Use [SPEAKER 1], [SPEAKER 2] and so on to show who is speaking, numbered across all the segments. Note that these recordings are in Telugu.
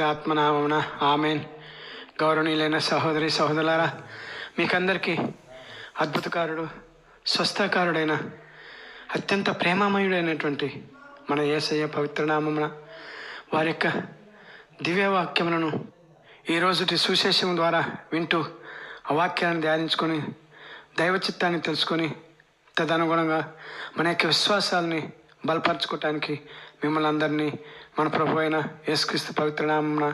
[SPEAKER 1] పవిత్రాత్మనామమున ఆమెన్. గౌరవనీయులైన సహోదరి సహోదరులారా మీకందరికీ అద్భుతకారుడు స్వస్థకారుడైన అత్యంత ప్రేమమయుడైనటువంటి మన యేసయ్య పవిత్రనామమున వారి యొక్క దివ్యవాక్యములను ఈ రోజుటి సుశేషం ద్వారా వింటూ ఆ వాక్యాన్ని ధ్యానించుకొని దైవ చిత్తాన్ని తెలుసుకొని తదనుగుణంగా మన యొక్క విశ్వాసాలని బలపరచుకోవటానికి మిమ్మల్ని అందరినీ మన ప్రభు అయిన యేసుక్రీస్తు పవిత్రనామమున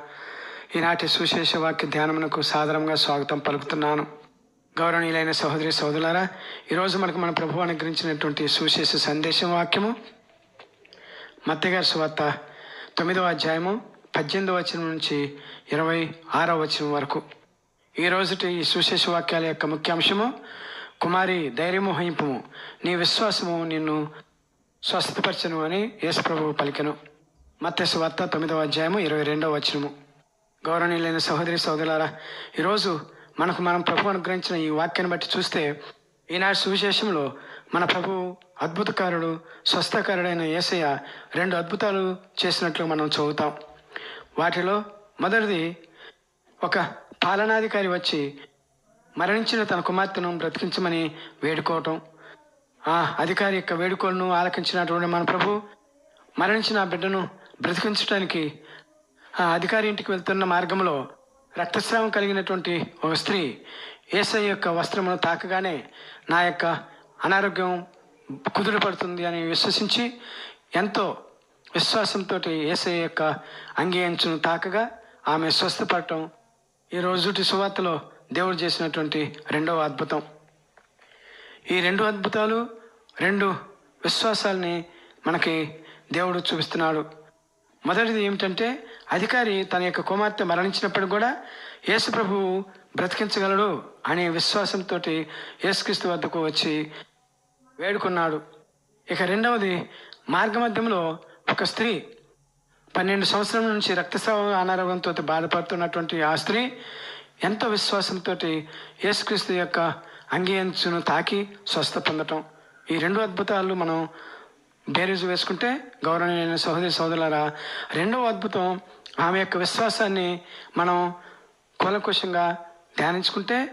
[SPEAKER 1] ఈనాటి సుశేష వాక్య ధ్యానమునకు సాదరంగా స్వాగతం పలుకుతున్నాను. గౌరవనీయులైన సహోదరి సోదరులారా ఈరోజు మనకు మన ప్రభు అనుగ్రహించినటువంటి సుశేష సందేశం వాక్యము మత్తగారి సువార్త తొమ్మిదవ అధ్యాయము పద్దెనిమిదవ వచనం నుంచి ఇరవై ఆరవ వచనం వరకు. ఈ రోజుటి ఈ సుశేష వాక్యాల యొక్క ముఖ్యాంశము కుమారి ధైర్యము వహింపుము. నీ విశ్వాసము నిన్ను స్వస్థపరచను అని యేసుప్రభువు పలికెను. మత్స్సు వార్త తొమ్మిదవ అధ్యాయము ఇరవై రెండవ వచనము. గౌరవనీయులైన సహోదరి సోదరులారా ఈరోజు మనకు మనం ప్రభు అనుగ్రహించిన ఈ వాక్యాన్ని బట్టి చూస్తే ఈనాటి సువిశేషంలో మన ప్రభు అద్భుతకారుడు స్వస్థకారుడైన యేసయ్య రెండు అద్భుతాలు చేసినట్లు మనం చదువుతాం. వాటిలో మొదటిది ఒక పాలనాధికారి వచ్చి మరణించిన తన కుమార్తెను బ్రతికించమని వేడుకోవటం. ఆ అధికారి యొక్క వేడుకలను ఆలకించినటువంటి మన ప్రభు మరణించిన ఆ బిడ్డను బ్రతికించడానికి ఆ అధికారి ఇంటికి వెళ్తున్న మార్గంలో రక్తస్రావం కలిగినటువంటి ఒక స్త్రీ ఏసఐ యొక్క వస్త్రమును తాకగానే నా యొక్క అనారోగ్యం కుదురుపడుతుంది అని విశ్వసించి ఎంతో విశ్వాసంతో ఏసై యొక్క అంగీ అంచును తాకగా ఆమె స్వస్థపడటం ఈ రోజుటి సువార్తలో దేవుడు చేసినటువంటి రెండవ అద్భుతం. ఈ రెండు అద్భుతాలు రెండు విశ్వాసాలని మనకి దేవుడు చూపిస్తున్నాడు. మొదటిది ఏమిటంటే అధికారి తన యొక్క కుమార్తె మరణించినప్పుడు కూడా యేసు ప్రభువు బ్రతికించగలడు అనే విశ్వాసంతో యేసుక్రీస్తు వద్దకు వచ్చి వేడుకున్నాడు. ఇక రెండవది మార్గమధ్యంలో ఒక స్త్రీ పన్నెండు సంవత్సరం నుంచి రక్తస్రావ అనారోగ్యంతో బాధపడుతున్నటువంటి ఆ స్త్రీ ఎంతో విశ్వాసంతో యేసుక్రీస్తు యొక్క అంగీంచును తాకి స్వస్థ పొందటం. ఈ రెండు అద్భుతాలు మనం బేరీజు వేసుకుంటే గౌరవనీయమైన సహోదరి సోదరులారా రెండవ అద్భుతం ఆమె యొక్క విశ్వాసాన్ని మనం కూలకుశంగా ధ్యానించుకుంటే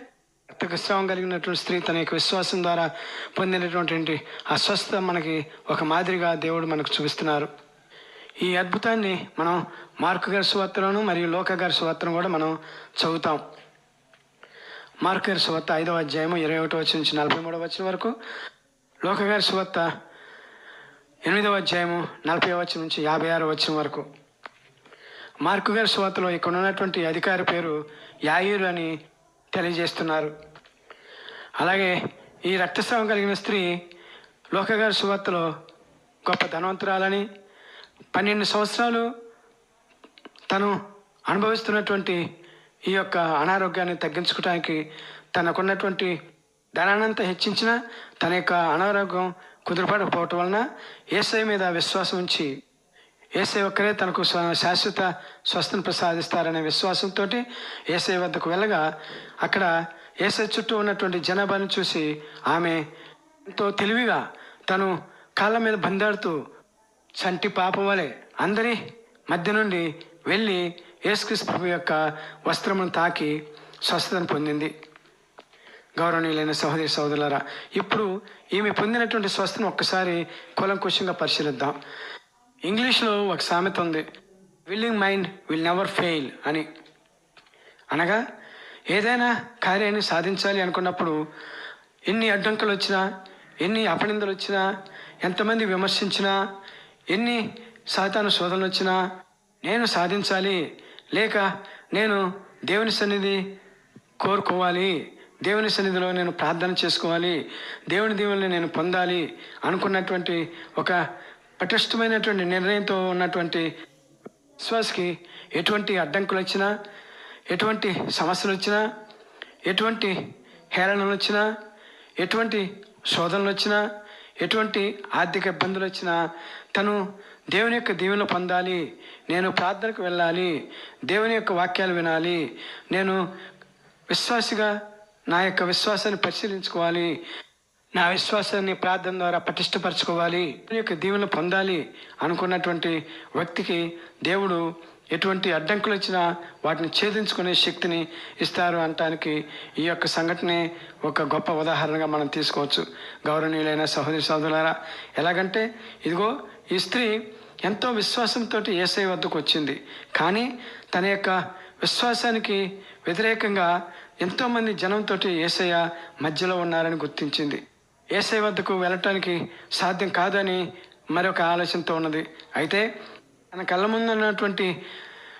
[SPEAKER 1] రక్తస్రావం కలిగినటువంటి స్త్రీ తన యొక్క విశ్వాసం ద్వారా పొందినటువంటి అస్వస్థ మనకి ఒక మాదిరిగా దేవుడు మనకు చూపిస్తున్నారు. ఈ అద్భుతాన్ని మనం మార్కు గారి సువార్తలోను మరియు లోక గారి సువార్తను కూడా మనం చదువుతాం. మార్కర్ గారి సువార్త ఐదవ అధ్యాయము ఇరవై ఒకటో వచ్చిన నుంచి నలభై మూడవ వచ్చిన వరకు. లోకగారి సువార్త ఎనిమిదవ అధ్యాయము నలభై వచ్చిన నుంచి యాభై ఆరు వచ్చిన వరకు. మార్కు గారి సువార్తలో ఇక్కడ ఉన్నటువంటి అధికారి పేరు యాయూరు అని తెలియజేస్తున్నారు. అలాగే ఈ రక్తస్రావం కలిగిన స్త్రీ లోకగారి సువార్తలో గొప్ప ధనవంతురాలని పన్నెండు సంవత్సరాలు తను అనుభవిస్తున్నటువంటి ఈ యొక్క అనారోగ్యాన్ని తగ్గించుకోవడానికి తనకున్నటువంటి ధనాన్నంతా హెచ్చించిన తన యొక్క అనారోగ్యం కుదురుపడకపోవటం వలన ఏసై మీద విశ్వాసం ఉంచి ఏసై ఒక్కరే తనకు శాశ్వత స్వస్థను ప్రసాదిస్తారనే విశ్వాసంతో ఏసై వద్దకు వెళ్ళగా అక్కడ ఏసై చుట్టూ ఉన్నటువంటి జనాభాను చూసి ఆమె ఎంతో తెలివిగా తను కాళ్ళ మీద బందాడుతూ చంటి పాపం వలె అందరి మధ్య నుండి వెళ్ళి యేసుక్రీస్తు ప్రభు యొక్క వస్త్రమును తాకి స్వస్థతను పొందింది. గౌరవనీయులైన సహోదరి సహోదరులరా ఇప్పుడు ఈమె పొందినటువంటి స్వస్థను ఒక్కసారి కూలంకుషంగా పరిశీలిద్దాం. ఇంగ్లీష్లో ఒక సామెత ఉంది willing mind will never fail అని. అనగా ఏదైనా కార్యాన్ని సాధించాలి అనుకున్నప్పుడు ఎన్ని అడ్డంకులు వచ్చినా ఎన్ని అపనిందలు వచ్చినా ఎంతమంది విమర్శించినా ఎన్ని సాతాను శోధనలు వచ్చినా నేను సాధించాలి లేక నేను దేవుని సన్నిధి కోరుకోవాలి. దేవుని సన్నిధిలో నేను ప్రార్థన చేసుకోవాలి. దేవుని దీవుల్ని నేను పొందాలి అనుకున్నటువంటి ఒక పటిష్టమైనటువంటి నిర్ణయంతో ఉన్నటువంటి విశ్వాసకి ఎటువంటి అడ్డంకులు వచ్చినా ఎటువంటి సమస్యలు వచ్చినా ఎటువంటి హేళనలు వచ్చినా ఎటువంటి శోధనలు వచ్చినా ఎటువంటి ఆర్థిక ఇబ్బందులు వచ్చినా తను దేవుని యొక్క దీవెన పొందాలి. నేను ప్రార్థనకు వెళ్ళాలి. దేవుని యొక్క వాక్యాలు వినాలి. నేను విశ్వాసిగా నా యొక్క విశ్వాసాన్ని పరిశీలించుకోవాలి. నా విశ్వాసాన్ని ప్రార్థన ద్వారా పటిష్టపరచుకోవాలి. దేవుని యొక్క దీవెన పొందాలి అనుకున్నటువంటి వ్యక్తికి దేవుడు ఎటువంటి అడ్డంకులు వచ్చినా వాటిని ఛేదించుకునే శక్తిని ఇస్తారు అనటానికి ఈ యొక్క సంఘటనే ఒక గొప్ప ఉదాహరణగా మనం తీసుకోవచ్చు. గౌరవనీయులైన సహోదరి సహోదరులారా ఎలాగంటే ఇదిగో ఈ స్త్రీ ఎంతో విశ్వాసంతో ఏసై వద్దకు వచ్చింది. కానీ తన యొక్క విశ్వాసానికి వ్యతిరేకంగా ఎంతోమంది జనంతో ఏసయ్య మధ్యలో ఉన్నారని గుర్తించింది. ఏసై వద్దకు వెళ్ళటానికి సాధ్యం కాదని మరొక ఆలోచనతో ఉన్నది. అయితే తన కళ్ళ ముందు ఉన్నటువంటి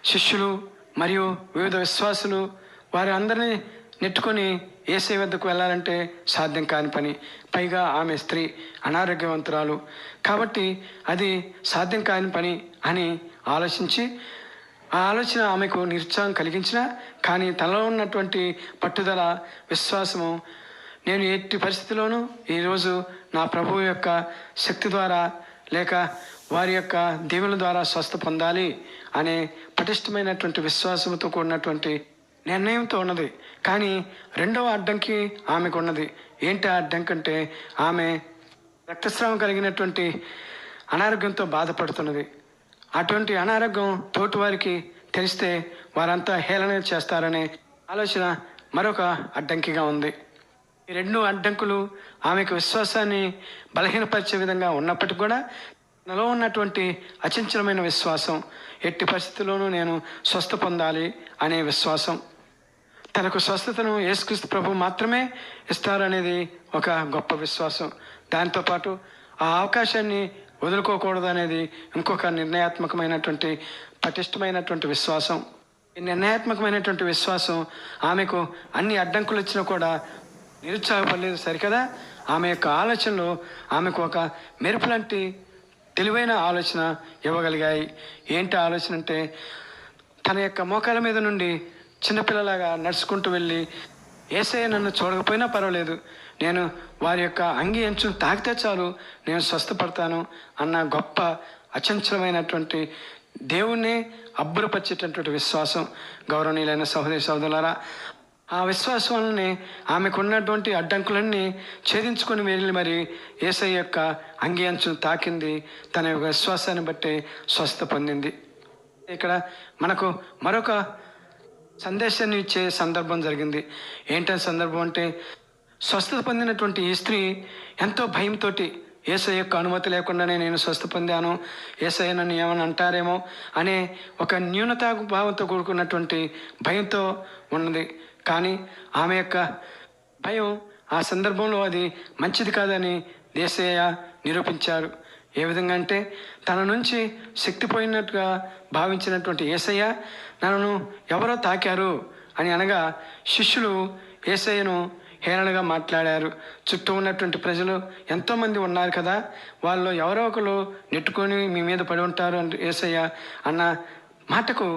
[SPEAKER 1] శిష్యులు మరియు వివిధ విశ్వాసులు వారి అందరినీ నెట్టుకొని ఏసై వద్దకు వెళ్ళాలంటే సాధ్యం కాని పని. పైగా ఆమె స్త్రీ అనారోగ్యవంతురాలు. కాబట్టి అది సాధ్యం కాని పని అని ఆలోచించి ఆ ఆలోచన ఆమెకు నిరుత్సాహం కలిగించిన కానీ తనలో ఉన్నటువంటి పట్టుదల విశ్వాసము నేను ఎట్టి పరిస్థితిలోనూ ఈరోజు నా ప్రభువు యొక్క శక్తి ద్వారా లేక వారి యొక్క దేవుల ద్వారా స్వస్థ పొందాలి అనే పటిష్టమైనటువంటి విశ్వాసంతో కూడినటువంటి నిర్ణయంతో ఉన్నది. కానీ రెండవ అడ్డంకి ఆమెకు ఉన్నది ఏంటి ఆ అడ్డంకి అంటే ఆమె రక్తస్రావం కలిగినటువంటి అనారోగ్యంతో బాధపడుతున్నది. అటువంటి అనారోగ్యం తోటి వారికి తెలిస్తే వారంతా హేళన చేస్తారనే ఆలోచన మరొక అడ్డంకిగా ఉంది. ఈ రెండు అడ్డంకులు ఆమెకు విశ్వాసాన్ని బలహీనపరిచే విధంగా ఉన్నప్పటికీ కూడా నలో ఉన్నటువంటి అచంచలమైన విశ్వాసం ఎట్టి పరిస్థితుల్లోనూ నేను స్వస్థ పొందాలి అనే విశ్వాసం. తనకు స్వస్థతను యేసుక్రీస్తు ప్రభు మాత్రమే ఇస్తారనేది ఒక గొప్ప విశ్వాసం. దాంతోపాటు ఆ అవకాశాన్ని వదులుకోకూడదు అనేది ఇంకొక నిర్ణయాత్మకమైనటువంటి పటిష్టమైనటువంటి విశ్వాసం. ఈ నిర్ణయాత్మకమైనటువంటి విశ్వాసం ఆమెకు అన్ని అడ్డంకులు వచ్చినా కూడా నిరుత్సాహపడలేదు సరికదా? ఆమె యొక్క ఆలోచనలు ఆమెకు ఒక మెరుపు లాంటి తెలివైన ఆలోచన ఇవ్వగలిగాయి. ఏంటి ఆలోచన అంటే తన యొక్క మోకాల మీద నుండి చిన్నపిల్లలాగా నడుచుకుంటూ వెళ్ళి ఏసయ్య నన్ను చూడకపోయినా పర్వాలేదు. నేను వారి యొక్క అంగి అంచును తాకితే చాలు నేను స్వస్థపడతాను అన్న గొప్ప అచంచలమైనటువంటి దేవుణ్ణి అబ్బురపరిచేటటువంటి విశ్వాసం గౌరవనీయులైన సహోదరి సహోదరులారా ఆ విశ్వాసం వల్లనే ఆమెకున్నటువంటి అడ్డంకులన్నీ ఛేదించుకొని వెళ్ళి మరి ఏసై యొక్క అంగి అంచును తాకింది. తన యొక్క విశ్వాసాన్ని బట్టి స్వస్థ పొందింది. ఇక్కడ మనకు మరొక సందేశాన్ని ఇచ్చే సందర్భం జరిగింది. ఏంటనే సందర్భం అంటే స్వస్థత పొందినటువంటి ఈ స్త్రీ ఎంతో భయంతో ఏసఐ యొక్క అనుమతి లేకుండానే నేను స్వస్థ పొందాను ఏసఐ నన్ను ఏమని అంటారేమో అనే ఒక న్యూనతా భావంతో కూడుకున్నటువంటి భయంతో ఉన్నది. కానీ ఆమె యొక్క భయం ఆ సందర్భంలో అది మంచిది కాదని దేశయ్య నిరూపించారు. ఏ విధంగా అంటే తన నుంచి శక్తి పోయినట్టుగా భావించినటువంటి ఏసయ్య నన్ను ఎవరో తాకారు అని అనగా శిష్యులు ఏసయ్యను హేళనగా మాట్లాడారు. చుట్టూ ఉన్నటువంటి ప్రజలు ఎంతోమంది ఉన్నారు కదా వాళ్ళు ఎవరో ఒకరు నెట్టుకొని మీ మీద పడి ఉంటారు అంటే ఏసయ్య అన్న మాటకు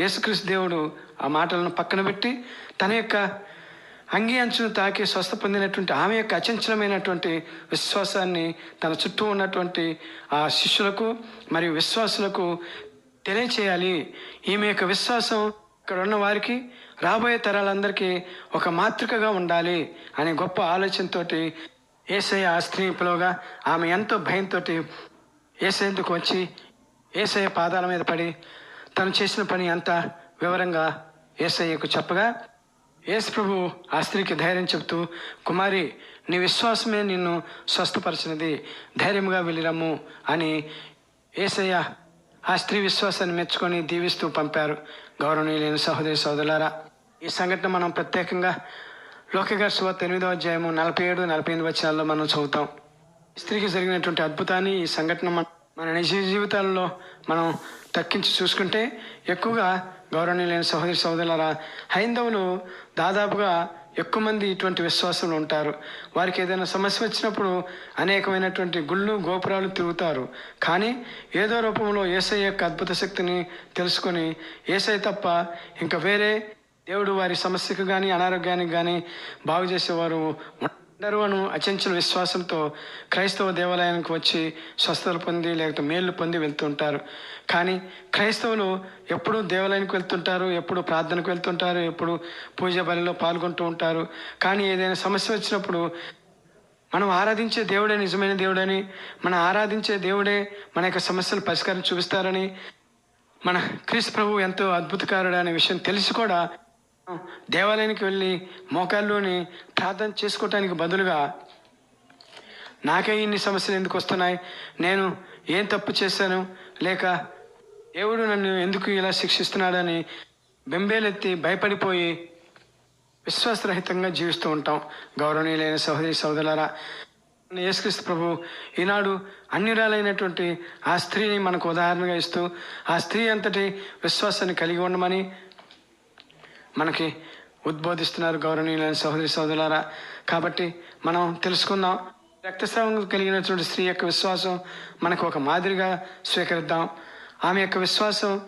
[SPEAKER 1] యేసుక్రీస్తు దేవుడు ఆ మాటలను పక్కన పెట్టి తన యొక్క అంగి అంచును తాకి స్వస్థ పొందినటువంటి ఆమె యొక్క అచంచలమైనటువంటి విశ్వాసాన్ని తన చుట్టూ ఉన్నటువంటి ఆ శిష్యులకు మరియు విశ్వాసులకు తెలియచేయాలి. ఈమె యొక్క విశ్వాసం ఇక్కడ ఉన్న వారికి రాబోయే తరాలందరికీ ఒక మాతృకగా ఉండాలి అనే గొప్ప ఆలోచనతోటి ఏసయ్య ఆ స్త్రీ పిలువగా ఆమె ఎంతో భయంతో ఏసయ్యకు వచ్చి ఏసయ్య పాదాల మీద పడి తను చేసిన పని అంతా వివరంగా ఏసయ్యకు చెప్పగా యేసు ప్రభు ఆ స్త్రీకి ధైర్యం చెబుతూ కుమారి నీ విశ్వాసమే నిన్ను స్వస్థపరిచినది. ధైర్యంగా వెళ్ళిరమ్ము అని ఏసయ్య ఆ స్త్రీ విశ్వాసాన్ని మెచ్చుకొని దీవిస్తూ పంపారు. గౌరవనీయులైన సహోదరి సోదరులారా ఈ సంఘటన మనం ప్రత్యేకంగా లోకగారి సువార్త ఎనిమిదవ అధ్యాయము నలభై ఏడు నలభై ఎనిమిది వచ్చాల్లో మనం చదువుతాం. స్త్రీకి జరిగినటువంటి అద్భుతాన్ని ఈ సంఘటన మనం మన నిజ జీవితాల్లో మనం తక్కించి చూసుకుంటే ఎక్కువగా గౌరవనీయులైన సహోదరి సహోదరులారా హైందవులు దాదాపుగా ఎక్కువ మంది ఇటువంటి విశ్వాసులు ఉంటారు. వారికి ఏదైనా సమస్య వచ్చినప్పుడు అనేకమైనటువంటి గుళ్ళు గోపురాలు తిరుగుతారు. కానీ ఏదో రూపంలో ఏసై యొక్క అద్భుత శక్తిని తెలుసుకొని ఏసై తప్ప ఇంకా వేరే దేవుడు వారి సమస్యకు కానీ అనారోగ్యానికి కానీ బాగు చేసేవారు అను అచంచల విశ్వాసంతో క్రైస్తవ దేవాలయానికి వచ్చి స్వస్థతలు పొంది లేకపోతే మేళ్ళు పొంది వెళ్తుంటారు. కానీ క్రైస్తవులు ఎప్పుడు దేవాలయానికి వెళ్తుంటారు ఎప్పుడు ప్రార్థనకు వెళ్తుంటారు ఎప్పుడు పూజ బలిలో పాల్గొంటూ ఉంటారు. కానీ ఏదైనా సమస్య వచ్చినప్పుడు మనం ఆరాధించే దేవుడే నిజమైన దేవుడని మనం ఆరాధించే దేవుడే మన యొక్క సమస్యలు పరిష్కారం చూపిస్తారని మన క్రీస్తు ప్రభు ఎంతో అద్భుతకారుడు అనే విషయం తెలిసి కూడా దేవాలయానికి వెళ్ళి మోకాల్లోని ప్రార్థన చేసుకోవటానికి బదులుగా నాకే ఇన్ని సమస్యలు ఎందుకు వస్తున్నాయి? నేను ఏం తప్పు చేశాను? లేక దేవుడు నన్ను ఎందుకు ఇలా శిక్షిస్తున్నాడని బెంబేలెత్తి భయపడిపోయి విశ్వాసరహితంగా జీవిస్తూ ఉంటాం. గౌరవనీయులైన సహోదరి సహోదరులారా యేసుక్రీస్తు ప్రభు ఈనాడు అన్యురాలైనటువంటి ఆ స్త్రీని మనకు ఉదాహరణగా ఇస్తూ ఆ స్త్రీ అంతటి విశ్వాసాన్ని కలిగి ఉండమని మనకి ఉద్బోధిస్తున్నారు గౌరవనీయులైన సహోదరి సోదరులారా. కాబట్టి మనం తెలుసుకుందాం. రక్తస్రావం కలిగినటువంటి స్త్రీ యొక్క విశ్వాసం మనకు ఒక మాదిరిగా స్వీకరిద్దాం. ఆమె యొక్క విశ్వాసం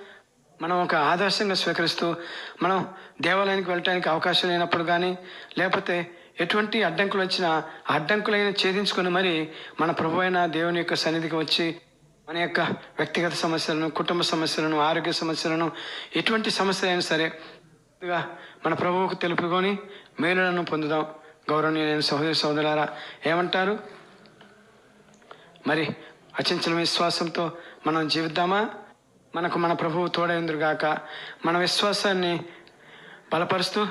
[SPEAKER 1] మనం ఒక ఆదర్శంగా స్వీకరిస్తూ మనం దేవాలయానికి వెళ్ళటానికి అవకాశం లేనప్పుడు కానీ లేకపోతే ఎటువంటి అడ్డంకులు వచ్చినా ఆ అడ్డంకులైన ఛేదించుకొని మరి మన ప్రభు అయిన దేవుని యొక్క సన్నిధికి వచ్చి మన యొక్క వ్యక్తిగత సమస్యలను కుటుంబ సమస్యలను ఆరోగ్య సమస్యలను ఎటువంటి సమస్య అయినా సరే ముందుగా మన ప్రభువుకు తెలుపుకొని మేలులను పొందుదాం. గౌరవనీయులైన సహోదరి సోదరులారా ఏమంటారు? మరి అచంచల విశ్వాసంతో మనం జీవిద్దామా? మనకు మన ప్రభువు తోడైందురుగాక మన విశ్వాసాన్ని బలపరుస్తూ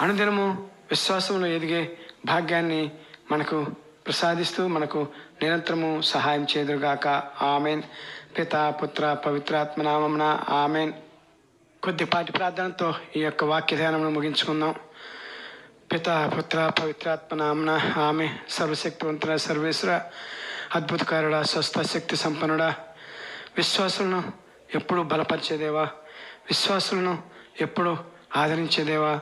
[SPEAKER 1] అనుదినము విశ్వాసంలో ఎదిగే భాగ్యాన్ని మనకు ప్రసాదిస్తూ మనకు నిరంతరము సహాయం చేదురుగాక ఆమెన్. పిత పుత్ర పవిత్రాత్మనామమున ఆమెన్. కొద్దిపాటి ప్రార్థనతో ఈ యొక్క వాక్య ధ్యానమును ముగించుకుందాం. పిత పుత్ర పవిత్రాత్మ నామన ఆమె సర్వశక్తివంతుడ సర్వేశ్వర అద్భుతకారుడ స్వస్థ శక్తి సంపన్నుడా. విశ్వాసులను ఎప్పుడు బలపరిచేదేవా? విశ్వాసులను ఎప్పుడు ఆదరించేదేవా?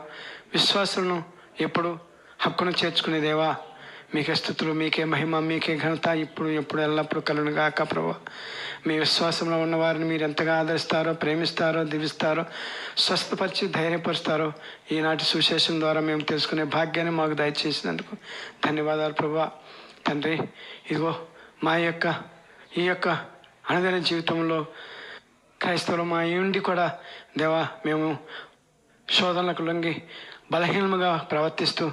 [SPEAKER 1] విశ్వాసులను ఎప్పుడు హక్కును చేర్చుకునేదేవా? మీకే స్థుతులు మీకే మహిమ మీకే ఘనత ఇప్పుడు ఎప్పుడు ఎల్లప్పుడూ కలను గాక ప్రభు. మీ విశ్వాసంలో ఉన్న వారిని మీరు ఎంతగా ఆదరిస్తారో ప్రేమిస్తారో దీవిస్తారో స్వస్థపరిచి ధైర్యపరుస్తారో ఈనాటి సుశేషం ద్వారా మేము తెలుసుకునే భాగ్యాన్ని మాకు దయచేసినందుకు ధన్యవాదాలు ప్రభు. తండ్రి ఇదిగో మా యొక్క ఈ యొక్క అనుదిన జీవితంలో క్రైస్తవులు మా ఉండి కూడా దేవా మేము శోధనలకు లొంగి బలహీనముగా ప్రవర్తిస్తూ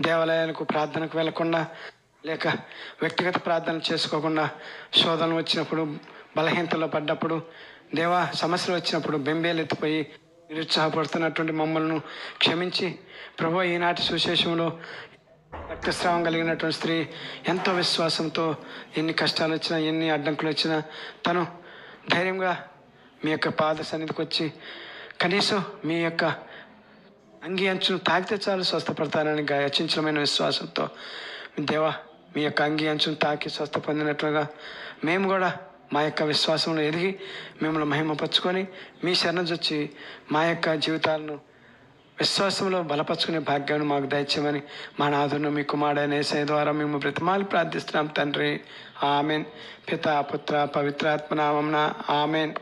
[SPEAKER 1] దేవాలయాలకు ప్రార్థనకు వెళ్ళకుండా లేక వ్యక్తిగత ప్రార్థన చేసుకోకుండా శోధనలు వచ్చినప్పుడు బలహీనతలో పడ్డప్పుడు దేవా సమస్యలు వచ్చినప్పుడు బెంబేలు ఎత్తిపోయి నిరుత్సాహపడుతున్నటువంటి మమ్మల్ని క్షమించి ప్రభు ఈనాటి సుశేషంలో రక్తస్రావం కలిగినటువంటి స్త్రీ ఎంతో విశ్వాసంతో ఎన్ని కష్టాలు వచ్చినా ఎన్ని అడ్డంకులు వచ్చినా తను ధైర్యంగా మీ యొక్క పాద సన్నిధికి వచ్చి కనీసం మీ యొక్క అంగి అంచును తాకితే చాలు స్వస్థపడతానని అచించమైన విశ్వాసంతో. దేవా మీ యొక్క అంగి అంచును తాకి స్వస్థ పొందినట్లుగా మేము కూడా మా యొక్క విశ్వాసంలో ఎదిగి మిమ్మల్ని మహిమపరుచుకొని మీ శరణొచ్చి మా యొక్క జీవితాలను విశ్వాసంలో బలపరుచుకునే భాగ్యాన్ని మాకు దయచేయమని మా నాథును మీ కుమారుడైన ఏసై ద్వారా మేము బ్రతిమాలు ప్రార్థిస్తున్నాం తండ్రి. ఆమెన్. పిత పుత్ర పవిత్రాత్మనామన ఆమెన్.